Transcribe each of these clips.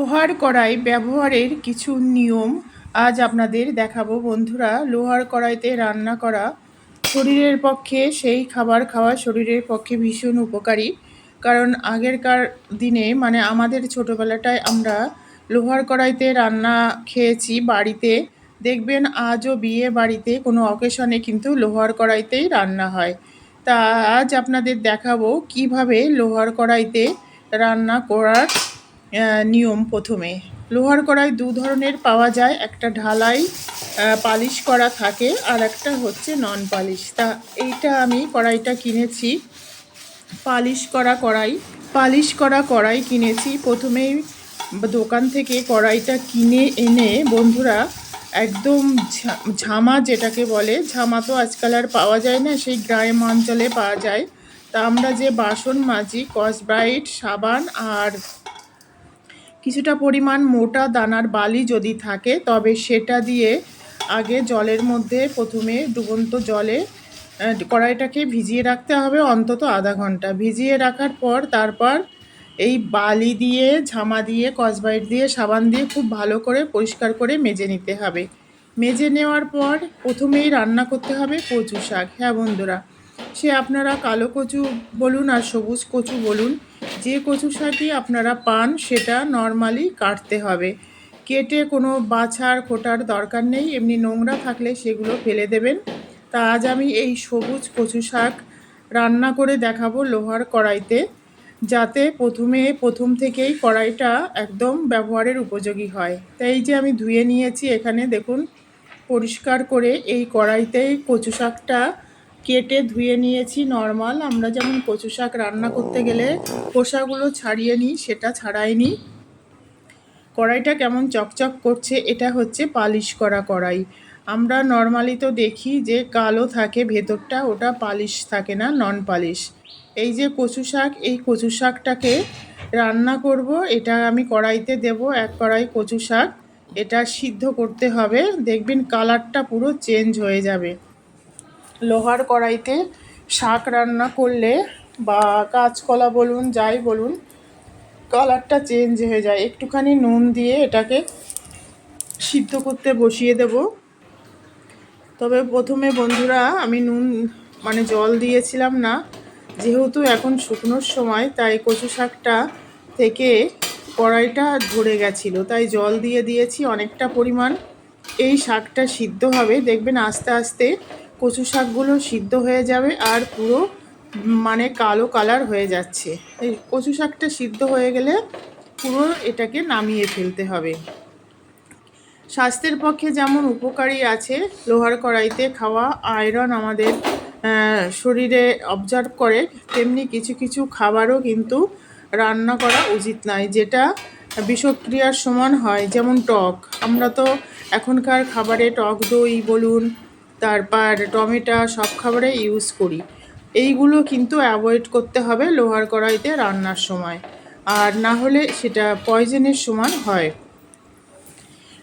লোহার কড়াই ব্যবহারের কিছু নিয়ম আজ আপনাদের দেখাবো। বন্ধুরা, লোহার কড়াইতে রান্না করা শরীরের পক্ষে, সেই খাবার খাওয়া শরীরের পক্ষে ভীষণ উপকারী। কারণ আগেরকার দিনে মানে আমাদের ছোটোবেলাটায় আমরা লোহার কড়াইতে রান্না খেয়েছি বাড়িতে। দেখবেন আজও বিয়ে বাড়িতে কোনো অকেশনে কিন্তু লোহার কড়াইতেই রান্না হয়। তা আজ আপনাদের দেখাবো কীভাবে লোহার কড়াইতে রান্না করার নিয়ম প্রথমে। লোহার কড়াই দু ধরনের পাওয়া যায়। একটা ঢালাই পালিশ করা থাকে আর একটা হচ্ছে নন পালিশ তা এইটা আমি কড়াইটা কিনেছি। পালিশ করা কড়াই। পালিশ করা কড়াই কিনেছি। প্রথমেই দোকান থেকে কড়াইটা কিনে এনে বন্ধুরা একদম ঝামা যেটাকে বলে, ঝামা তো আজকাল আর পাওয়া যায় না, সেই গ্রাম অঞ্চলে পাওয়া যায়। তা আমরা যে বাসন মাজি কসব্রাইট সাবান আর কিছুটা পরিমাণ মোটা দানার বালি যদি থাকে, তবে সেটা দিয়ে আগে জলের মধ্যে প্রথমে ডুবন্ত জলে কড়াইটাকে ভিজিয়ে রাখতে হবে অন্তত আধা ঘণ্টা। ভিজিয়ে রাখার পর তারপর এই বালি দিয়ে, ঝামা দিয়ে, কসবাইট দিয়ে, সাবান দিয়ে খুব ভালো করে পরিষ্কার করে মেজে নিতে হবে। মেজে নেওয়ার পর প্রথমেই রান্না করতে হবে কচু শাক। হ্যাঁ বন্ধুরা, সে আপনারা কালো কচু বলুন আর সবুজ কচু বলুন যে কচু শাকই আপনারা পান, সেটা নর্মালি কাটতে হবে। কেটে কোনো বাছার, খোটার দরকার নেই। এমনি নোংরা থাকলে সেগুলো ফেলে দেবেন। তা আজ আমি এই সবুজ কচু শাক রান্না করে দেখাবো লোহার কড়াইতে, যাতে প্রথমে, প্রথম থেকেই কড়াইটা একদম ব্যবহারের উপযোগী হয়। তাই যে আমি ধুয়ে নিয়েছি, এখানে দেখুন, পরিষ্কার করে এই কড়াইতেই কচু শাকটা কেটে ধুয়ে নিয়েছি নর্মাল আমরা যেমন কচু শাক রান্না করতে গেলে খোসাগুলো ছাড়িয়ে নিই, সেটা ছাড়াইনি। কড়াইটা কেমন চকচক করছে, এটা হচ্ছে পালিশ করা কড়াই। আমরা নর্মালি তো দেখি যে কালো থাকে, ভেতরটা ওটা পালিশ থাকে না নন পালিশ এই যে কচু শাক, এই কচু শাকটাকে রান্না করব, এটা আমি কড়াইতে দেব এক কড়াই কচু শাক। এটা সিদ্ধ করতে হবে, দেখবেন কালারটা পুরো চেঞ্জ হয়ে যাবে। লোহার কড়াইতে শাক রান্না করলে বা কাঁচকলা বলুন, যাই বলুন, কালারটা চেঞ্জ হয়ে যায়। একটুখানি নুন দিয়ে এটাকে সিদ্ধ করতে বসিয়ে দেব। তবে প্রথমে বন্ধুরা, আমি নুন মানে জল দিয়েছিলাম না, যেহেতু এখন শুকনোর সময়, তাই কচু শাকটা থেকে কড়াইটা ধরে গেছিল। তাই জল দিয়ে দিয়েছি অনেকটা পরিমাণ। এই শাকটা সিদ্ধ হবে। দেখবেন আস্তে আস্তে কচু শাকগুলো সিদ্ধ হয়ে যাবে আর পুরো মানে কালো কালার হয়ে যাচ্ছে। এই কচু শাকটা সিদ্ধ হয়ে গেলে পুরো এটাকে নামিয়ে ফেলতে হবে। স্বাস্থ্যের পক্ষে যেমন উপকারী আছে, লোহার কড়াইতে খাওয়া, আয়রন আমাদের শরীরে অবজার্ভ করে, তেমনি কিছু কিছু খাবারও কিন্তু রান্না করা উচিত নয়, যেটা বিষক্রিয়ার সমান হয়। যেমন টক, আমরা তো এখনকার খাবারে টক দই বলুন তারপর টমেটো সব খাবারে ইউজ করি। এইগুলো কিন্তু অ্যাভয়েড করতে হবে লোহার কড়াইতে রান্নার সময়। আর না হলে সেটা পয়জনের সমান হয়।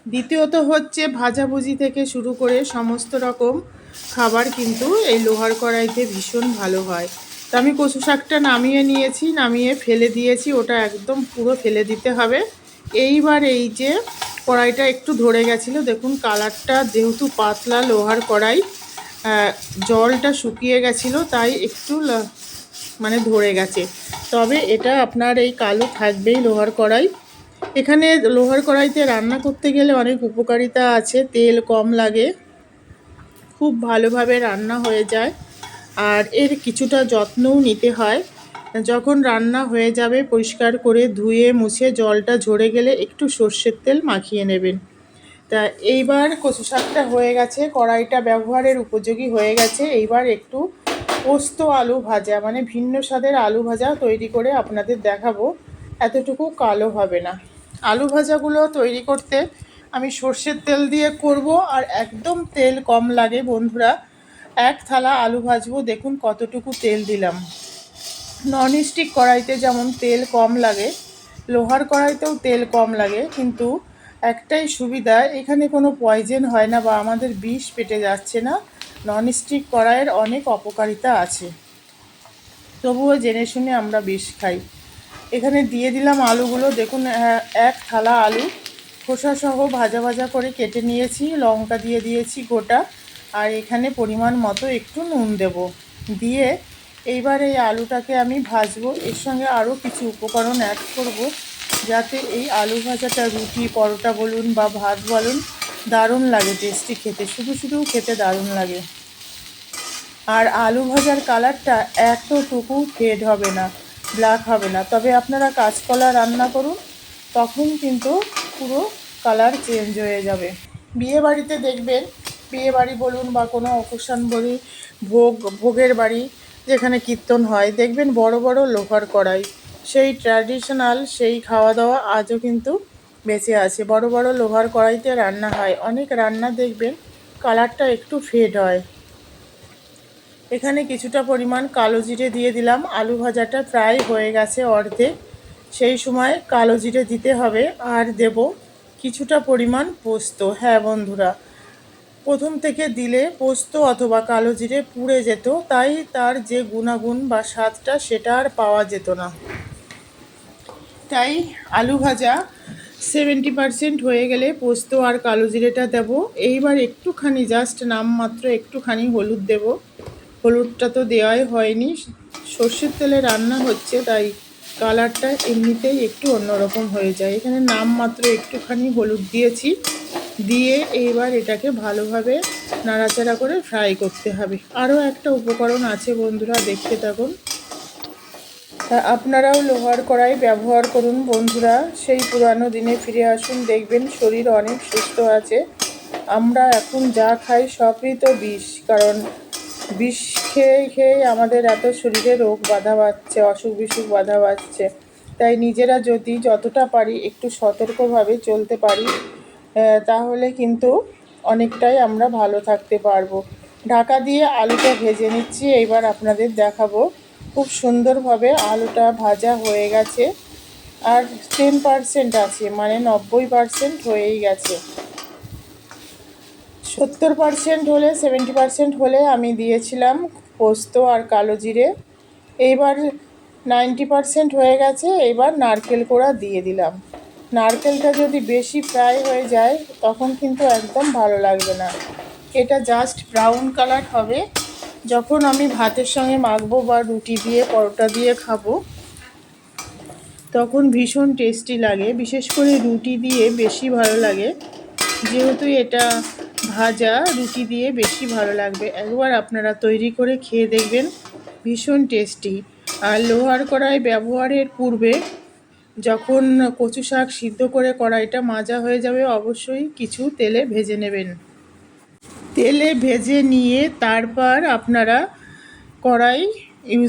দ্বিতীয়ত হচ্ছে ভাজাভুজি থেকে শুরু করে সমস্ত রকম খাবার কিন্তু এই লোহার কড়াইতে ভীষণ ভালো হয়। তো আমি কচু শাকটা নামিয়ে নিয়েছি, নামিয়ে ফেলে দিয়েছি, ওটা একদম পুরো ফেলে দিতে হবে। এইবার এই যে কড়াইটা একটু ধরে গেছিল। দেখুন, কালারটা যেহেতু পাতলা লোহার কড়াই জলটা শুকিয়ে গেছিল, তাই একটু মানে ধরে গেছে। তবে এটা আপনার এই কালো থাকবেই লোহার কড়াই। এখানে লোহার কড়াইতে রান্না করতে গেলে অনেক উপকারিতা আছে, তেল কম লাগে, খুব ভালোভাবে রান্না হয়ে যায়, আর এর কিছুটা যত্নও নিতে হয়। যখন রান্না হয়ে যাবে, পরিষ্কার করে ধুয়ে, মুছে জলটা ঝরে গেলে একটু সর্ষের তেল মাখিয়ে নেবেন। তা এইবার কচু শাকটা হয়ে গেছে, কড়াইটা ব্যবহারের উপযোগী হয়ে গেছে। এইবার একটু পোস্ত আলু ভাজা মানে ভিন্ন স্বাদের আলু ভাজা তৈরি করে আপনাদের দেখাবো। এতটুকু কালো হবে না। আলু ভাজাগুলো তৈরি করতে আমি সর্ষের তেল দিয়ে করব আর একদম তেল কম লাগে। বন্ধুরা, এক থালা আলু ভাজবো, দেখুন কতটুকু তেল দিলাম। ননস্টিক কড়াইতে যেমন তেল কম লাগে, লোহার কড়াইতেও তেল কম লাগে, কিন্তু একটাই সুবিধা, এখানে কোনো পয়জেন হয় না বা আমাদের বিষ পেটে যাচ্ছে না ননস্টিক কড়াইয়ের অনেক অপকারিতা আছে। তবুও জেনে শুনে আমরা বিষ খাই। এখানে দিয়ে দিলাম আলুগুলো, দেখুন এক থালা আলু খোসা সহ ভাজা ভাজা করে কেটে নিয়েছি, লঙ্কা দিয়ে দিয়েছি গোটা, আর এখানে পরিমাণ মতো একটু নুন দেব। দিয়ে এইবার এই আলুটাকে আমি ভাজবো। এর সঙ্গে আরও কিছু উপকরণ অ্যাড করব, যাতে এই আলু ভাজাটা, রুটি, পরোটা বলুন বা ভাত বলুন, দারুণ লাগে টেস্টি খেতে। শুধু শুধু খেতে দারুণ লাগে। আর আলু ভাজার কালারটা এতটুকু ফেড হবে না ব্ল্যাক হবে না। তবে আপনারা কাঁচকলা রান্না করুন, তখন কিন্তু পুরো কালার চেঞ্জ হয়ে যাবে। বিয়ে বাড়িতে দেখবেন, বিয়ে বাড়ি বলুন বা কোনো অকেশন বলি, ভোগ, ভোগের বাড়ি যেখানে কীর্তন হয়, দেখবেন বড় বড় লোহার কড়াই, সেই ট্র্যাডিশনাল সেই খাওয়া দাওয়া আজও কিন্তু বেঁচে আছে। বড় বড় লোহার কড়াইতে রান্না হয়, অনেক রান্না দেখবেন কালারটা একটু ফেড হয়। এখানে কিছুটা পরিমাণ কালো জিরে দিয়ে দিলাম, আলু ভাজাটা প্রায় হয়ে গেছে অর্ধেক। সেই সময় কালো জিরে দিতে হবে, আর দেব কিছুটা পরিমাণ পোস্ত। হ্যাঁ বন্ধুরা প্রথম থেকে দিলে পোস্ত অথবা কালো জিরে পুড়ে যেত, তাই তার যে গুণাগুণ বা স্বাদটা সেটা আর পাওয়া যেত না। তাই আলু ভাজা সেভেন্টি পারসেন্ট হয়ে গেলে পোস্ত আর কালো জিরেটা দেবো। এইবার একটুখানি জাস্ট নামমাত্র একটুখানি হলুদ দেব। হলুদটা তো দেওয়াই হয়নি। সর্ষের তেলে রান্না হচ্ছে, তাই কালারটা এমনিতেই একটু অন্যরকম হয়ে যায়। এখানে নামমাত্র একটুখানি হলুদ দিয়েছি। দিয়ে এইবার এটাকে ভালোভাবে নাড়াচাড়া করে ফ্রাই করতে হবে। আরও একটা উপকরণ আছে বন্ধুরা, দেখতে থাকুন। আপনারাও লোহার কড়াই ব্যবহার করুন বন্ধুরা। সেই পুরানো দিনে ফিরে আসুন, দেখবেন শরীর অনেক সুস্থ আছে। আমরা এখন যা খাই সবই তো বিষ, কারণ বিষ খেয়ে খেয়ে আমাদের এত শরীরে রোগ বাধা বাড়ছে অসুখ বিসুখ বাধা বাঁধছে তাই নিজেরা যদি যতটা পারি একটু সতর্কভাবে চলতে পারি। তাহলে কিন্তু অনেকটাই আমরা ভালো থাকতে পারব। ঢাকা দিয়ে আলুটা ভেজে নিচ্ছি এইবার আপনাদের দেখাবো। খুব সুন্দরভাবে আলুটা ভাজা হয়ে গেছে, আর টেন পার্সেন্ট আছে মানে নব্বই পার্সেন্ট হয়েই গেছে। সত্তর পার্সেন্ট হলে সেভেন্টি পার্সেন্ট হলে আমি দিয়েছিলাম পোস্ত আর কালো জিরে। এইবার নাইনটি পার্সেন্ট হয়ে গেছে এইবার নারকেল কোড়া দিয়ে দিলাম। নারকেলটা যদি বেশি ফ্রাই হয়ে যায়, তখন কিন্তু একদম ভালো লাগবে না। এটা জাস্ট ব্রাউন কালার হবে। যখন আমি ভাতের সঙ্গে মাখবো বা রুটি দিয়ে, পরোটা দিয়ে খাব, তখন ভীষণ টেস্টি লাগে। বিশেষ করে রুটি দিয়ে বেশি ভালো লাগে। যেহেতু এটা ভাজা, রুটি দিয়ে বেশি ভালো লাগবে। একবার আপনারা তৈরি করে খেয়ে দেখবেন, ভীষণ টেস্টি আর লোহার কড়াই ব্যবহারের পূর্বে যখন কচু শাক সিদ্ধ করে কড়াইটা মাজা হয়ে যাবে, অবশ্যই কিছু তেলে ভেজে নেবেন। তেলে ভেজে নিয়ে তারপর আপনারা কড়াই ইউজ